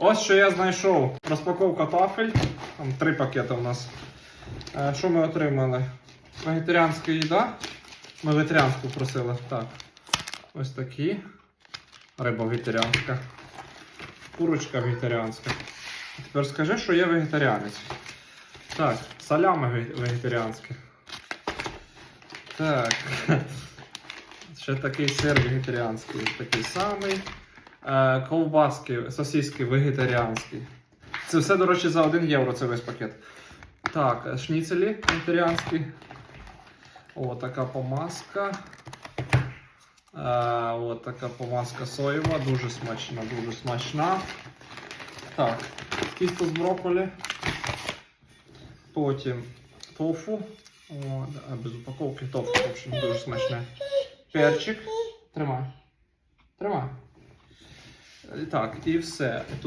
Ось що я знайшов. Розпаковка тафель. Там три пакети у нас. Е, Що ми отримали? Вегетаріанська їда. Ми вегетаріанську просили. Так. Ось такі. Риба вегетаріанська. Курочка вегетаріанська. Тепер скажи, що є вегетаріанець. Так, салями ве- вегетаріанське. Так. Ще такий сир вегетаріанський, такий самий. Е, ковбаски, сосиски вегетаріанські. Це все, до речі, за 1 євро це весь пакет. Так, е, шніцелі вегетаріанські. О, така помазка. Е, о, така помазка соєва, дуже смачна, дуже смачна. Так, тісто з брокколі. Потім тофу. О, без упаковки тофу, в общем, дуже смачне. Перчик. Тримай. Так, і все.